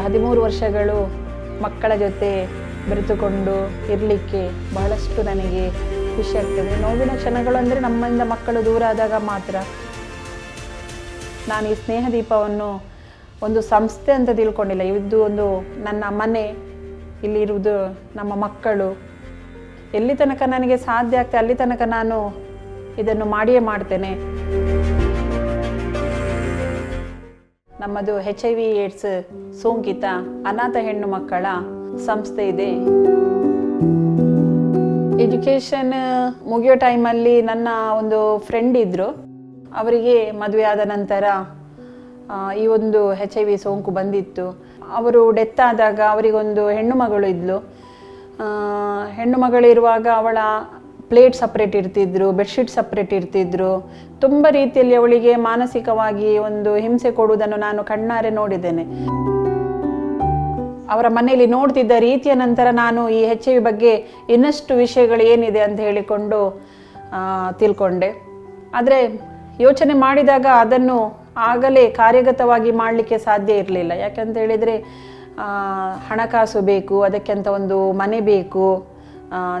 ಹದಿಮೂರು ವರ್ಷಗಳು ಮಕ್ಕಳ ಜೊತೆ ಬೆರೆತುಕೊಂಡು ಇರಲಿಕ್ಕೆ ಬಹಳಷ್ಟು ನನಗೆ ಖುಷಿ ಆಗ್ತದೆ. ನೋವಿನ ಕ್ಷಣಗಳು ಅಂದರೆ ನಮ್ಮಿಂದ ಮಕ್ಕಳು ದೂರ ಆದಾಗ ಮಾತ್ರ. ನಾನು ಈ ಸ್ನೇಹ ದೀಪವನ್ನು ಒಂದು ಸಂಸ್ಥೆ ಅಂತ ತಿಳ್ಕೊಂಡಿಲ್ಲ. ಇದು ಒಂದು ನನ್ನ ಮನೆ. ಇಲ್ಲಿರುವುದು ನಮ್ಮ ಮಕ್ಕಳು. ಎಲ್ಲಿ ತನಕ ನನಗೆ ಸಾಧ್ಯ ಆಗ್ತದೆ, ಅಲ್ಲಿ ತನಕ ನಾನು ಇದನ್ನು ಮಾಡಿಯೇ ಮಾಡ್ತೇನೆ. ನಮ್ಮದು ಹೆಚ್ ಐ ವಿ ಏಡ್ಸ್ ಸೋಂಕಿತ ಅನಾಥ ಹೆಣ್ಣು ಮಕ್ಕಳ ಸಂಸ್ಥೆ ಇದೆ. ಎಜುಕೇಷನ್ ಮುಗಿಯೋ ಟೈಮಲ್ಲಿ ನನ್ನ ಒಂದು ಫ್ರೆಂಡ್ ಇದ್ದರು ಅವರಿಗೆ ಮದುವೆ ಆದ ನಂತರ ಈ ಒಂದು ಹೆಚ್ ಐ ವಿ ಸೋಂಕು ಬಂದಿತ್ತು. ಅವರು ಡೆತ್ ಆದಾಗ ಅವರಿಗೊಂದು ಹೆಣ್ಣು ಮಗಳು ಇದ್ಲು. ಹೆಣ್ಣು ಮಗಳಿರುವಾಗ ಅವಳ ಪ್ಲೇಟ್ ಸಪ್ರೇಟ್ ಇರ್ತಿದ್ರು, ಬೆಡ್ಶೀಟ್ ಸಪ್ರೇಟ್ ಇರ್ತಿದ್ರು. ತುಂಬ ರೀತಿಯಲ್ಲಿ ಅವಳಿಗೆ ಮಾನಸಿಕವಾಗಿ ಒಂದು ಹಿಂಸೆ ಕೊಡುವುದನ್ನು ನಾನು ಕಣ್ಣಾರೆ ನೋಡಿದ್ದೇನೆ. ಅವರ ಮನೆಯಲ್ಲಿ ನೋಡ್ತಿದ್ದ ರೀತಿಯ ನಂತರ ನಾನು ಈ ಹೆಚ್ ಐ ವಿ ಬಗ್ಗೆ ಇನ್ನಷ್ಟು ವಿಷಯಗಳು ಏನಿದೆ ಅಂತ ಹೇಳಿಕೊಂಡು ತಿಳ್ಕೊಂಡೆ. ಆದರೆ ಯೋಚನೆ ಮಾಡಿದಾಗ ಅದನ್ನು ಆಗಲೇ ಕಾರ್ಯಗತವಾಗಿ ಮಾಡಲಿಕ್ಕೆ ಸಾಧ್ಯ ಇರಲಿಲ್ಲ. ಯಾಕಂತ ಹೇಳಿದರೆ ಹಣಕಾಸು ಬೇಕು ಅದಕ್ಕೆ ಅಂತ ಒಂದು ಮನೆ ಬೇಕು.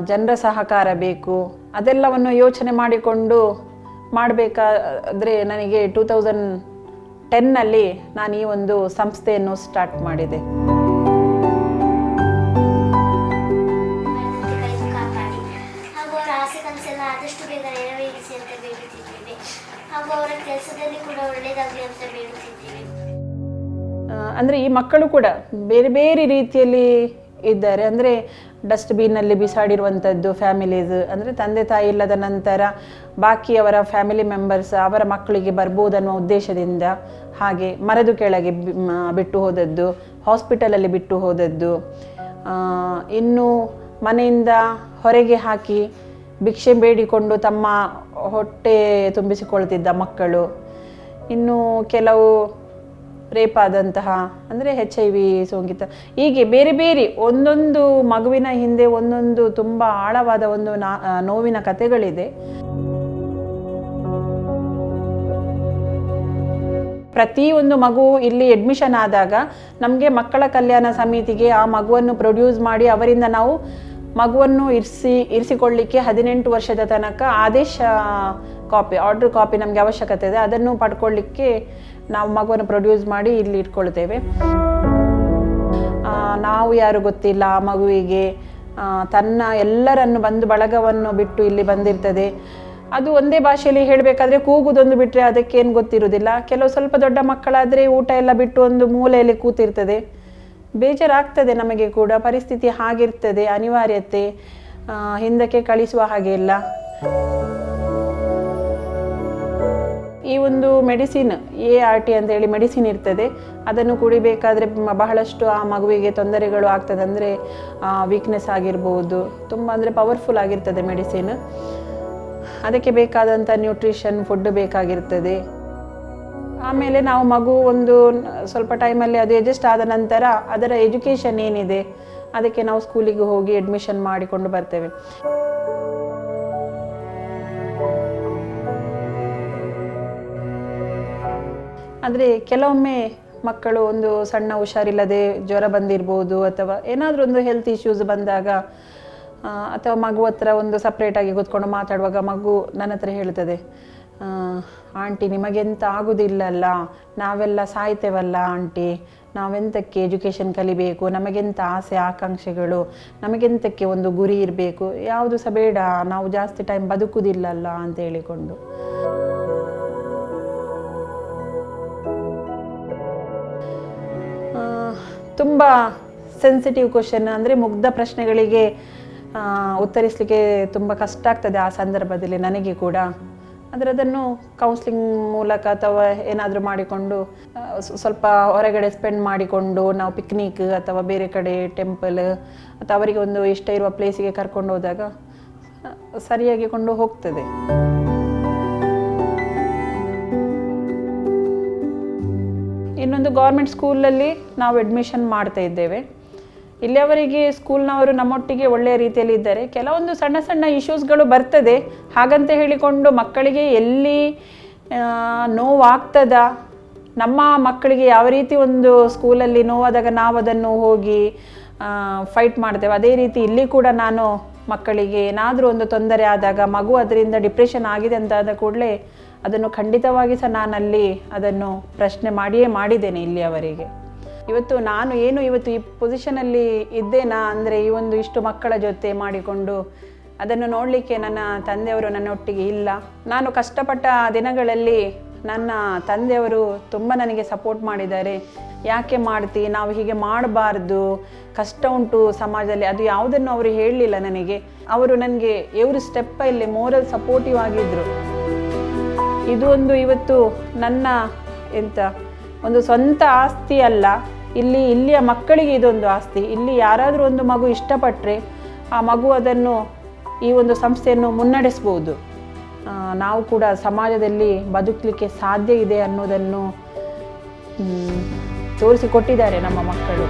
ಜನರ ಸಹಕಾರ ಬೇಕು ಅದೆಲ್ಲವನ್ನು ಯೋಚನೆ ಮಾಡಿಕೊಂಡು ಮಾಡಬೇಕಾದ್ರೆ ನನಗೆ ಟೂ ತೌಸಂಡ್ ಟೆನ್ನಲ್ಲಿ ನಾನು ಈ ಒಂದು ಸಂಸ್ಥೆಯನ್ನು ಸ್ಟಾರ್ಟ್ ಮಾಡಿದೆ. ಹಾಗೂ ಅವರ ಕೆಲಸದಲ್ಲಿ ಕೂಡ ಒಳ್ಳೆಯದಾಗಲಿ ಅಂತ ಬೇಡುತ್ತಿದ್ದೇವೆ. ಅಂದರೆ ಈ ಮಕ್ಕಳು ಕೂಡ ಬೇರೆ ಬೇರೆ ರೀತಿಯಲ್ಲಿ ಇದ್ದಾರೆ. ಅಂದರೆ ಡಸ್ಟ್ಬಿನ್ನಲ್ಲಿ ಬಿಸಾಡಿರುವಂಥದ್ದು ಫ್ಯಾಮಿಲೀಸ್ ಅಂದರೆ ತಂದೆ ತಾಯಿ ಇಲ್ಲದ ನಂತರ ಬಾಕಿಯವರ ಫ್ಯಾಮಿಲಿ ಮೆಂಬರ್ಸ್ ಅವರ ಮಕ್ಕಳಿಗೆ ಬರ್ಬೋದನ್ನುವ ಉದ್ದೇಶದಿಂದ ಹಾಗೆ ಮರದು ಕೆಳಗೆ ಬಿಟ್ಟು ಹೋದದ್ದು ಹಾಸ್ಪಿಟಲಲ್ಲಿ ಬಿಟ್ಟು ಹೋದದ್ದು. ಇನ್ನು ಮನೆಯಿಂದ ಹೊರಗೆ ಹಾಕಿ ಭಿಕ್ಷೆ ಬೇಡಿಕೊಂಡು ತಮ್ಮ ಹೊಟ್ಟೆ ತುಂಬಿಸಿಕೊಳ್ತಿದ್ದ ಮಕ್ಕಳು. ಇನ್ನು ಕೆಲವು ರೇಪ್ ಆದಂತಹ ಅಂದರೆ ಹೆಚ್ ಐ ವಿ ಸೋಂಕಿತ. ಹೀಗೆ ಬೇರೆ ಬೇರೆ ಒಂದೊಂದು ಮಗುವಿನ ಹಿಂದೆ ಒಂದೊಂದು ತುಂಬ ಆಳವಾದ ಒಂದು ನೋವಿನ ಕಥೆಗಳಿದೆ. ಪ್ರತಿಯೊಂದು ಮಗು ಇಲ್ಲಿ ಅಡ್ಮಿಷನ್ ಆದಾಗ ನಮಗೆ ಮಕ್ಕಳ ಕಲ್ಯಾಣ ಸಮಿತಿಗೆ ಆ ಮಗುವನ್ನು ಪ್ರೊಡ್ಯೂಸ್ ಮಾಡಿ ಅವರಿಂದ ನಾವು ಮಗುವನ್ನು ಇರಿಸಿ, ಇರಿಸಿಕೊಳ್ಳಿಕ್ಕೆ ಹದಿನೆಂಟು ವರ್ಷದ ತನಕ ಆದೇಶ ಕಾಪಿ ಆರ್ಡರ್ ಕಾಪಿ ನಮಗೆ ಅವಶ್ಯಕತೆ ಇದೆ. ಅದನ್ನು ಪಡ್ಕೊಳ್ಳಿಕ್ಕೆ ನಾವು ಮಗುವನ್ನು ಪ್ರೊಡ್ಯೂಸ್ ಮಾಡಿ ಇಲ್ಲಿ ಇಟ್ಕೊಳ್ತೇವೆ. ನಾವು ಯಾರು ಗೊತ್ತಿಲ್ಲ, ಆ ಮಗುವಿಗೆ ತನ್ನ ಎಲ್ಲರನ್ನು ಬಂದು ಬಳಗವನ್ನು ಬಿಟ್ಟು ಇಲ್ಲಿ ಬಂದಿರ್ತದೆ. ಅದು ಒಂದೇ ಭಾಷೆಯಲ್ಲಿ ಹೇಳಬೇಕಾದ್ರೆ ಕೂಗುದೊಂದು ಬಿಟ್ಟರೆ ಅದಕ್ಕೇನು ಗೊತ್ತಿರುವುದಿಲ್ಲ. ಕೆಲವು ಸ್ವಲ್ಪ ದೊಡ್ಡ ಮಕ್ಕಳಾದರೆ ಊಟ ಎಲ್ಲ ಬಿಟ್ಟು ಒಂದು ಮೂಲೆಯಲ್ಲಿ ಕೂತಿರ್ತದೆ. ಬೇಜಾರಾಗ್ತದೆ ನಮಗೆ ಕೂಡ, ಪರಿಸ್ಥಿತಿ ಹಾಗಿರ್ತದೆ, ಅನಿವಾರ್ಯತೆ ಹಿಂದಕ್ಕೆ ಕಳಿಸುವ ಹಾಗೆ ಇಲ್ಲ. ಈ ಒಂದು ಮೆಡಿಸಿನ್ ಎ ಆರ್ ಟಿ ಅಂತೇಳಿ ಮೆಡಿಸಿನ್ ಇರ್ತದೆ. ಅದನ್ನು ಕುಡಿಬೇಕಾದ್ರೆ ಬಹಳಷ್ಟು ಆ ಮಗುವಿಗೆ ತೊಂದರೆಗಳು ಆಗ್ತದೆ ಅಂದರೆ ವೀಕ್ನೆಸ್ ಆಗಿರ್ಬೋದು. ತುಂಬ ಅಂದರೆ ಪವರ್ಫುಲ್ ಆಗಿರ್ತದೆ ಮೆಡಿಸಿನ್. ಅದಕ್ಕೆ ಬೇಕಾದಂಥ ನ್ಯೂಟ್ರಿಷನ್ ಫುಡ್ ಬೇಕಾಗಿರ್ತದೆ. ಆಮೇಲೆ ನಾವು ಮಗು ಒಂದು ಸ್ವಲ್ಪ ಟೈಮಲ್ಲಿ ಅದು ಅಡ್ಜಸ್ಟ್ ಆದ ನಂತರ ಅದರ ಎಜುಕೇಷನ್ ಏನಿದೆ, ಅದಕ್ಕೆ ನಾವು ಸ್ಕೂಲಿಗೆ ಹೋಗಿ ಅಡ್ಮಿಷನ್ ಮಾಡಿಕೊಂಡು ಬರ್ತೇವೆ. ಆದರೆ ಕೆಲವೊಮ್ಮೆ ಮಕ್ಕಳು ಒಂದು ಸಣ್ಣ ಹುಷಾರಿಲ್ಲದೆ ಜ್ವರ ಬಂದಿರ್ಬೋದು ಅಥವಾ ಏನಾದರೂ ಒಂದು ಹೆಲ್ತ್ ಇಶ್ಯೂಸ್ ಬಂದಾಗ ಅಥವಾ ಮಗು ಹತ್ರ ಒಂದು ಸಪ್ರೇಟಾಗಿ ಕೂತ್ಕೊಂಡು ಮಾತಾಡುವಾಗ ಮಗು ನನ್ನ ಹತ್ರ ಹೇಳ್ತದೆ ಆಂಟಿ, ನಿಮಗೆಂತ ಆಗುದಿಲ್ಲಲ್ಲ, ನಾವೆಲ್ಲ ಸಾಯ್ತೇವಲ್ಲ ಆಂಟಿ, ನಾವೆಂತಕ್ಕೆ ಎಜುಕೇಷನ್ ಕಲಿಬೇಕು, ನಮಗೆಂತ ಆಸೆ, ಆಕಾಂಕ್ಷೆಗಳು, ನಮಗೆಂತಕ್ಕೆ ಒಂದು ಗುರಿ ಇರಬೇಕು, ಯಾವುದು ಸಹ ಬೇಡ, ನಾವು ಜಾಸ್ತಿ ಟೈಮ್ ಬದುಕುದಿಲ್ಲಲ್ಲ ಅಂತ ಹೇಳಿಕೊಂಡು. ತುಂಬ ಸೆನ್ಸಿಟಿವ್ ಕ್ವಶನ್ ಅಂದರೆ ಮುಗ್ಧ ಪ್ರಶ್ನೆಗಳಿಗೆ ಉತ್ತರಿಸಲಿಕ್ಕೆ ತುಂಬ ಕಷ್ಟ ಆಗ್ತದೆ ಆ ಸಂದರ್ಭದಲ್ಲಿ ನನಗೆ ಕೂಡ. ಆದರೆ ಅದನ್ನು ಕೌನ್ಸ್ಲಿಂಗ್ ಮೂಲಕ ಅಥವಾ ಏನಾದರೂ ಮಾಡಿಕೊಂಡು ಸ್ವಲ್ಪ ಹೊರಗಡೆ ಸ್ಪೆಂಡ್ ಮಾಡಿಕೊಂಡು ನಾವು ಪಿಕ್ನಿಕ್ ಅಥವಾ ಬೇರೆ ಕಡೆ ಟೆಂಪಲ್ ಅಥವಾ ಅವರಿಗೆ ಒಂದು ಇಷ್ಟ ಇರುವ ಪ್ಲೇಸಿಗೆ ಕರ್ಕೊಂಡು ಹೋದಾಗ ಸರಿಯಾಗಿ ಕೊಂಡು ಹೋಗ್ತದೆ. ಇನ್ನೊಂದು ಗೌರ್ಮೆಂಟ್ ಸ್ಕೂಲಲ್ಲಿ ನಾವು ಅಡ್ಮಿಷನ್ ಮಾಡ್ತಾ ಇದ್ದೇವೆ. ಇಲ್ಲಿಯವರೆಗೆ ಸ್ಕೂಲ್ನವರು ನಮ್ಮೊಟ್ಟಿಗೆ ಒಳ್ಳೆಯ ರೀತಿಯಲ್ಲಿ ಇದ್ದಾರೆ. ಕೆಲವೊಂದು ಸಣ್ಣ ಸಣ್ಣ ಇಶ್ಯೂಸ್ಗಳು ಬರ್ತದೆ. ಹಾಗಂತ ಹೇಳಿಕೊಂಡು ಮಕ್ಕಳಿಗೆ ಎಲ್ಲಿ ನೋವಾಗ್ತದ, ನಮ್ಮ ಮಕ್ಕಳಿಗೆ ಯಾವ ರೀತಿ ಒಂದು ಸ್ಕೂಲಲ್ಲಿ ನೋವಾದಾಗ ನಾವು ಅದನ್ನು ಹೋಗಿ ಫೈಟ್ ಮಾಡ್ತೇವೆ. ಅದೇ ರೀತಿ ಇಲ್ಲಿ ಕೂಡ ನಾನು ಮಕ್ಕಳಿಗೆ ಏನಾದರೂ ಒಂದು ತೊಂದರೆ ಆದಾಗ, ಮಗು ಅದರಿಂದ ಡಿಪ್ರೆಷನ್ ಆಗಿದೆ ಅಂತಾದ ಕೂಡಲೇ ಅದನ್ನು ಖಂಡಿತವಾಗಿ ಸಹ ನಾನಲ್ಲಿ ಅದನ್ನು ಪ್ರಶ್ನೆ ಮಾಡಿಯೇ ಮಾಡಿದ್ದೇನೆ ಇಲ್ಲಿಯವರೆಗೆ. ಇವತ್ತು ನಾನು ಏನು ಇವತ್ತು ಈ ಪೊಸಿಷನಲ್ಲಿ ಇದ್ದೇನಾ ಅಂದರೆ ಈ ಒಂದು ಇಷ್ಟು ಮಕ್ಕಳ ಜೊತೆ ಮಾಡಿಕೊಂಡು ಅದನ್ನು ನೋಡಲಿಕ್ಕೆ ನನ್ನ ತಂದೆಯವರು ನನ್ನೊಟ್ಟಿಗೆ ಇಲ್ಲ. ನಾನು ಕಷ್ಟಪಟ್ಟ ದಿನಗಳಲ್ಲಿ ನನ್ನ ತಂದೆಯವರು ತುಂಬ ನನಗೆ ಸಪೋರ್ಟ್ ಮಾಡಿದ್ದಾರೆ. ಯಾಕೆ ಮಾಡ್ತಿ, ನಾವು ಹೀಗೆ ಮಾಡಬಾರ್ದು, ಕಷ್ಟ ಉಂಟು ಸಮಾಜದಲ್ಲಿ, ಅದು ಯಾವುದನ್ನು ಅವರು ಹೇಳಲಿಲ್ಲ ನನಗೆ. ಅವರು ನನಗೆ ಎವ್ರಿ ಸ್ಟೆಪ್ಪಲ್ಲಿ ಮೋರಲ್ ಸಪೋರ್ಟಿವ್ ಆಗಿದ್ದರು ಇದು ಒಂದು ಇವತ್ತು ನನ್ನ ಎಂತ, ಒಂದು ಸ್ವಂತ ಆಸ್ತಿ ಅಲ್ಲ. ಇಲ್ಲಿ, ಇಲ್ಲಿಯ ಮಕ್ಕಳಿಗೆ ಇದೊಂದು ಆಸ್ತಿ. ಇಲ್ಲಿ ಯಾರಾದರೂ ಒಂದು ಮಗು ಇಷ್ಟಪಟ್ಟರೆ ಆ ಮಗು ಅದನ್ನು ಈ ಒಂದು ಸಂಸ್ಥೆಯನ್ನು ಮುನ್ನಡೆಸ್ಬೋದು ನಾವು ಕೂಡ ಸಮಾಜದಲ್ಲಿ ಬದುಕಲಿಕ್ಕೆ ಸಾಧ್ಯ ಇದೆ ಅನ್ನೋದನ್ನು ತೋರಿಸಿಕೊಟ್ಟಿದ್ದಾರೆ ನಮ್ಮ ಮಕ್ಕಳು.